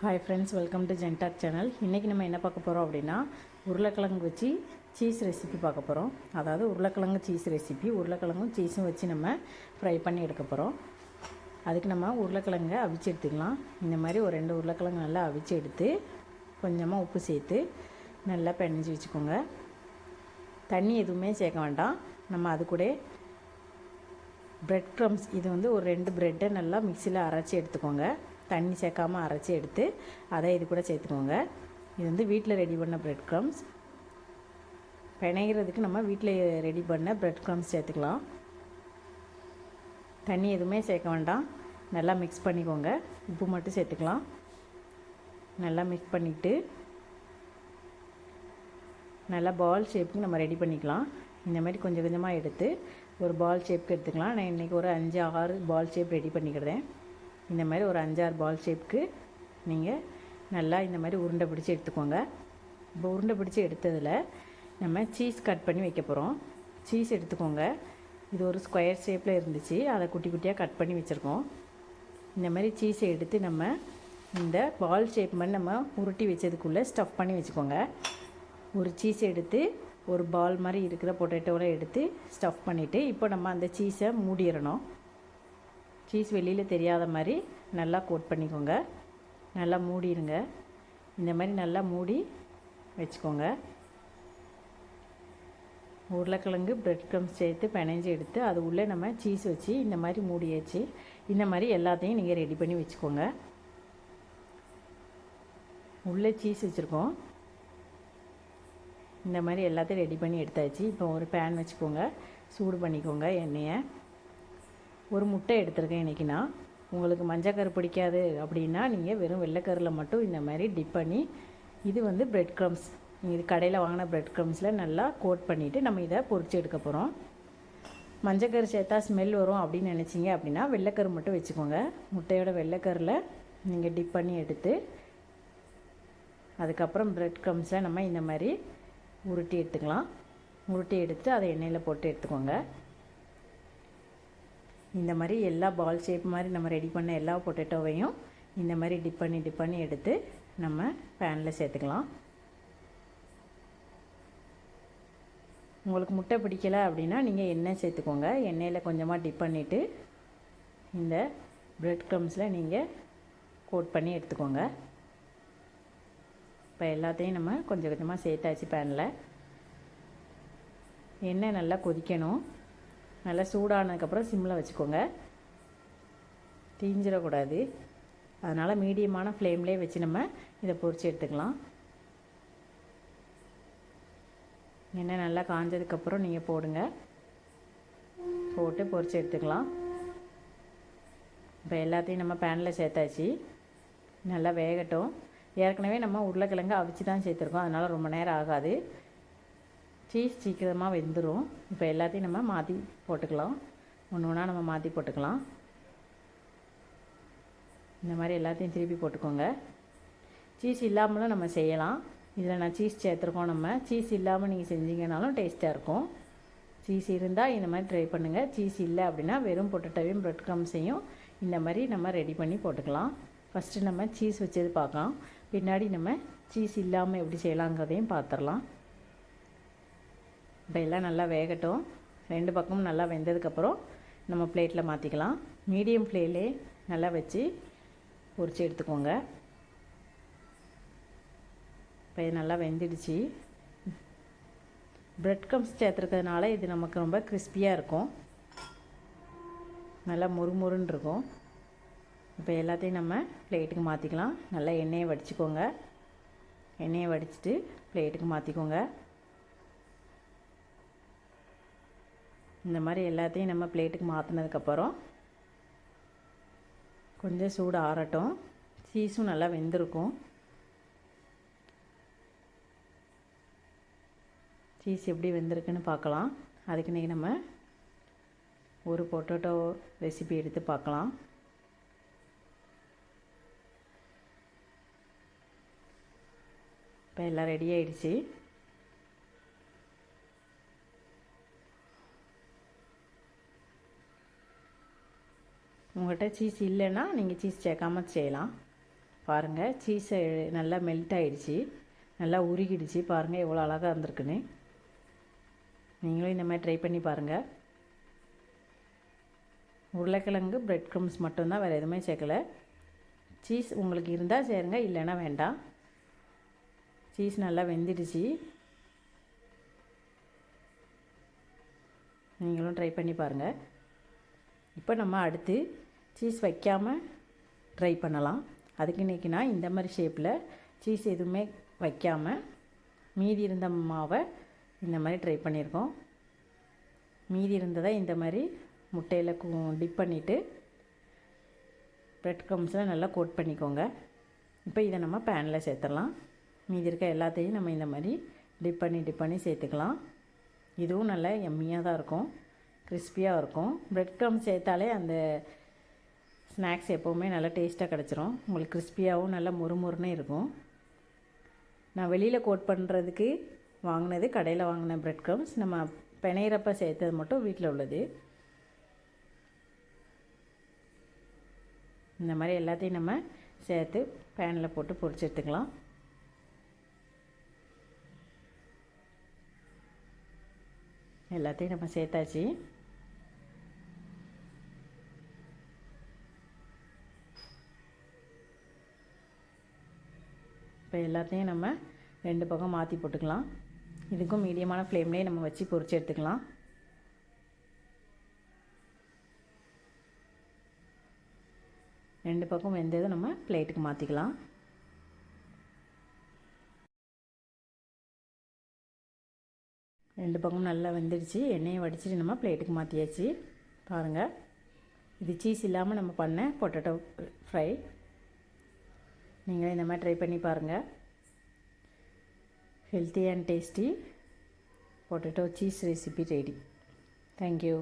Hi friends welcome to Gentalk channel இன்றைக்கி நம்ம என்ன பார்க்க போகிறோம் அப்படின்னா உருளைக்கிழங்கு வச்சு சீஸ் ரெசிபி பார்க்க போகிறோம் அதாவது உருளைக்கிழங்கு சீஸ் ரெசிபி உருளைக்கிழங்கும் சீஸும் வச்சு நம்ம ஃப்ரை பண்ணி எடுக்க போகிறோம் அதுக்கு நம்ம உருளைக்கிழங்க அவிச்சு எடுத்துக்கலாம். இந்த மாதிரி ஒரு ரெண்டு உருளைக்கிழங்கு நல்லா அவிச்சு எடுத்து கொஞ்சமாக உப்பு சேர்த்து நல்லா பிணைஞ்சி வச்சுக்கோங்க. தண்ணி எதுவுமே சேர்க்க வேண்டாம். நம்ம அது கூட ப்ரெட் க்ரம்ஸ் இது வந்து ஒரு ரெண்டு ப்ரெட்டை நல்லா மிக்சியில் அரைச்சி எடுத்துக்கோங்க. தண்ணி சேர்க்காமல் அரைச்சி எடுத்து அதை இது கூட சேர்த்துக்கோங்க. இது வந்து வீட்டில் ரெடி பண்ண ப்ரெட் க்ரம்ஸ் பிணைகிறதுக்கு நம்ம வீட்டில் ரெடி பண்ண ப்ரெட் க்ரம்ஸ் சேர்த்துக்கலாம். தண்ணி எதுவுமே சேர்க்க வேண்டாம். நல்லா மிக்ஸ் பண்ணிக்கோங்க. உப்பு மட்டும் சேர்த்துக்கலாம். நல்லா மிக்ஸ் பண்ணிவிட்டு நல்லா பால் ஷேப்புக்கு நம்ம ரெடி பண்ணிக்கலாம். இந்த மாதிரி கொஞ்சம் கொஞ்சமாக எடுத்து ஒரு பால் ஷேப்புக்கு எடுத்துக்கலாம். நான் இன்றைக்கி ஒரு அஞ்சு ஆறு பால் ஷேப் ரெடி பண்ணிக்கிறேன். இந்த மாதிரி ஒரு அஞ்சாறு பால் ஷேப்புக்கு நீங்கள் நல்லா இந்த மாதிரி உருண்டை பிடிச்சி எடுத்துக்கோங்க. இப்போ உருண்டை பிடிச்சி எடுத்ததில் நம்ம சீஸ் கட் பண்ணி வைக்க போகிறோம் சீஸ் எடுத்துக்கோங்க. இது ஒரு ஸ்கொயர் ஷேப்பில் இருந்துச்சு. அதை குட்டி குட்டியாக கட் பண்ணி வச்சுருக்கோம். இந்த மாதிரி சீஸை எடுத்து நம்ம இந்த பால் ஷேப் மாதிரி நம்ம உருட்டி வச்சதுக்குள்ளே ஸ்டஃப் பண்ணி வச்சுக்கோங்க. ஒரு சீஸ் எடுத்து ஒரு பால் மாதிரி இருக்கிற பொட்டேட்டோவில் எடுத்து ஸ்டஃப் பண்ணிவிட்டு இப்போ நம்ம அந்த சீஸை மூடிடணும். சீஸ் வெளியில் தெரியாத மாதிரி நல்லா கோட் பண்ணிக்கோங்க. நல்லா மூடிடுங்க. இந்த மாதிரி நல்லா மூடி வச்சுக்கோங்க. உருளைக்கிழங்கு பிரெட் க்ரம்ஸ் சேர்த்து பிணைஞ்சு எடுத்து அது உள்ளே நம்ம சீஸ் வச்சு இந்த மாதிரி மூடியாச்சு. இந்த மாதிரி எல்லாத்தையும் நீங்கள் ரெடி பண்ணி வச்சுக்கோங்க. உள்ளே சீஸ் வச்சுருக்கோம். இந்த மாதிரி எல்லாத்தையும் ரெடி பண்ணி எடுத்தாச்சு. இப்போ ஒரு பேன் வச்சுக்கோங்க. சூடு பண்ணிக்கோங்க எண்ணெயை. ஒரு முட்டை எடுத்திருக்கேன் இன்றைக்கி நான். உங்களுக்கு மஞ்சக்கரு பிடிக்காது அப்படின்னா நீங்கள் வெறும் வெள்ளைக்கரில் மட்டும் இந்த மாதிரி டிப் பண்ணி இது வந்து பிரெட் க்ரம்ஸ் நீங்கள் இது கடையில் வாங்கின பிரெட் க்ரம்ஸில் நல்லா கோட் பண்ணிவிட்டு நம்ம இதை பொறிச்சு எடுக்க போகிறோம் மஞ்சக்கரு சேர்த்தா ஸ்மெல் வரும் அப்படின்னு நினச்சிங்க அப்படின்னா வெள்ளைக்கரு மட்டும் வச்சுக்கோங்க. முட்டையோட வெள்ளைக்கரில் நீங்கள் டிப் பண்ணி எடுத்து அதுக்கப்புறம் பிரெட் க்ரம்ஸில் நம்ம இந்த மாதிரி உருட்டி எடுத்துக்கலாம். உருட்டி எடுத்து அதை எண்ணெயில் போட்டு எடுத்துக்கோங்க. இந்த மாதிரி எல்லா பால் ஷேப் மாதிரி நம்ம ரெடி பண்ண எல்லா பொட்டேட்டோவையும் இந்த மாதிரி டிப் பண்ணி டிப் பண்ணி எடுத்து நம்ம பேனில் சேர்த்துக்கலாம். உங்களுக்கு முட்டை பிடிக்கல அப்படின்னா நீங்கள் எண்ணெய் சேர்த்துக்கோங்க. எண்ணெயில் கொஞ்சமாக டிப் பண்ணிவிட்டு இந்த ப்ரெட் க்ரம்ஸில் நீங்கள் கோட் பண்ணி எடுத்துக்கோங்க. இப்போ எல்லாத்தையும் நம்ம கொஞ்சம் கொஞ்சமாக சேர்த்தாச்சு பேனில் எண்ணெய் நல்லா கொதிக்கணும். நல்லா சூடானதுக்கப்புறம் சிம்மில் வச்சுக்கோங்க. தீஞ்சிடக்கூடாது. அதனால் மீடியமான ஃப்ளேம்லேயே வச்சு நம்ம இதை பொறிச்சு எடுத்துக்கலாம். எண்ணெய் நல்லா காஞ்சதுக்கப்புறம் நீங்கள் போடுங்க. போட்டு பொரித்து எடுத்துக்கலாம். இப்போ எல்லாத்தையும் நம்ம பேனில் சேர்த்தாச்சு. நல்லா வேகட்டும். ஏற்கனவே நம்ம உருளைக்கிழங்கு அவிச்சு தான் சேர்த்துருக்கோம். அதனால் ரொம்ப நேரம் ஆகாது. சீஸ் சீக்கிரமாக வெந்துடும் இப்போ எல்லாத்தையும் நம்ம மாற்றி போட்டுக்கலாம். ஒன்று ஒன்றா நம்ம மாற்றி போட்டுக்கலாம். இந்த மாதிரி எல்லாத்தையும் திருப்பி போட்டுக்கோங்க. சீஸ் இல்லாமலும் நம்ம செய்யலாம். இதில் நான் சீஸ் சேர்த்துருக்கோம் நம்ம. சீஸ் இல்லாமல் நீங்கள் செஞ்சீங்கனாலும் டேஸ்ட்டாக இருக்கும். சீஸ் இருந்தால் இந்த மாதிரி ட்ரை பண்ணுங்கள் சீஸ் இல்லை அப்படின்னா வெறும் பொட்டட்டவையும் ப்ரெட் க்ரம்ஸையும் இந்த மாதிரி நம்ம ரெடி பண்ணி போட்டுக்கலாம். ஃபஸ்ட்டு நம்ம சீஸ் வச்சது பார்க்கலாம். பின்னாடி நம்ம சீஸ் இல்லாமல் எப்படி செய்யலாங்கிறதையும் பார்த்துடலாம். இப்போ எல்லாம் நல்லா வேகட்டும். ரெண்டு பக்கமும் நல்லா வெந்ததுக்கப்புறம் நம்ம பிளேட்டில் மாற்றிக்கலாம் மீடியம் ஃப்ளேலே நல்லா வச்சு பொரித்து எடுத்துக்கோங்க. இப்போ இது நல்லா வெந்துடுச்சு. ப்ரெட் கம்ஸ் சேர்த்துருக்கிறதுனால இது நமக்கு ரொம்ப கிறிஸ்பியாக இருக்கும். நல்லா முறுமுறுன்னு இருக்கும். இப்போ எல்லாத்தையும் நம்ம பிளேட்டுக்கு மாற்றிக்கலாம் நல்லா எண்ணெயை வடிச்சுக்கோங்க. எண்ணெயை வடிச்சிட்டு பிளேட்டுக்கு மாற்றிக்கோங்க இந்த மாதிரி எல்லாத்தையும் நம்ம பிளேட்டுக்கு மாற்றினதுக்கப்புறம் கொஞ்சம் சூடு ஆறட்டும். சீஸும் நல்லா வெந்திருக்கும். சீஸ் எப்படி வெந்திருக்குன்னு பார்க்கலாம். அதுக்கு இன்றைக்கி நம்ம ஒரு பொட்டேட்டோ ரெசிபி எடுத்து பார்க்கலாம். இப்போ எல்லாம் ரெடி ஆயிடுச்சு. உங்கள்கிட்ட சீஸ் இல்லைன்னா நீங்கள் சீஸ் சேர்க்காம செய்யலாம். பாருங்கள் சீஸை நல்லா மெல்ட் ஆகிடுச்சி நல்லா உருகிடுச்சு. பாருங்கள் எவ்வளோ அழகாக இருந்திருக்குன்னு நீங்களும் இந்த மாதிரி ட்ரை பண்ணி பாருங்கள் உருளைக்கிழங்கு ப்ரெட் க்ரம்ஸ் மட்டும்தான் வேறு எதுவுமே சேர்க்கலை. சீஸ் உங்களுக்கு இருந்தால் சேருங்க இல்லைன்னா வேண்டாம். சீஸ் நல்லா வெந்துடுச்சு. நீங்களும் ட்ரை பண்ணி பாருங்கள் இப்போ நம்ம அடுத்து சீஸ் வைக்காமல் ட்ரை பண்ணலாம். அதுக்கு இன்றைக்கி நான் இந்த மாதிரி ஷேப்பில் சீஸ் எதுவுமே வைக்காமல் மீதி இருந்த மாவை இந்த மாதிரி ட்ரை பண்ணியிருக்கோம். மீதி இருந்ததை இந்த மாதிரி முட்டையில் டிப் பண்ணிவிட்டு ப்ரெட் க்ரம்ஸில் நல்லா கோட் பண்ணிக்கோங்க. இப்போ இதை நம்ம பேனில் சேர்த்துடலாம். மீதி இருக்க எல்லாத்தையும் நம்ம இந்த மாதிரி டிப் பண்ணி டிப் பண்ணி சேர்த்துக்கலாம். இதுவும் நல்லா எம்மியாக தான் இருக்கும். கிறிஸ்பியாக இருக்கும். ப்ரெட் க்ரம் சேர்த்தாலே அந்த ஸ்நாக்ஸ் எப்போவுமே நல்லா டேஸ்ட்டாக கிடச்சிரும். உங்களுக்கு கிறிஸ்பியாகவும் நல்லா முறுமுறுன்னு இருக்கும். நான் வெளியில் கோட் பண்ணுறதுக்கு வாங்கினது கடையில் வாங்கின ப்ரெட் க்ரம்ஸ் நம்ம பிணையிறப்ப சேர்த்தது மட்டும் வீட்டில் உள்ளது. இந்த மாதிரி எல்லாத்தையும் நம்ம சேர்த்து பேனில் போட்டு பொரிச்சு எடுத்துக்கலாம். எல்லாத்தையும் நம்ம சேர்த்தாச்சு. இப்போ எல்லாத்தையும் நம்ம ரெண்டு பக்கம் மாற்றி போட்டுக்கலாம். இதுக்கும் மீடியமான ஃப்ளேம்லேயே நம்ம வச்சு பொறிச்சு எடுத்துக்கலாம். ரெண்டு பக்கம் வெந்ததை நம்ம பிளேட்டுக்கு மாற்றிக்கலாம் ரெண்டு பக்கம் நல்லா வெந்துடுச்சு. எண்ணெயை வடிச்சிட்டு நம்ம பிளேட்டுக்கு மாற்றியாச்சு பாருங்கள் இது சீஸ் இல்லாமல் நம்ம பண்ண பொட்டேட்டோ ஃப்ரை. நீங்களும் இந்த மாதிரி ட்ரை பண்ணி பாருங்கள் healthy and tasty potato cheese recipe ready thank you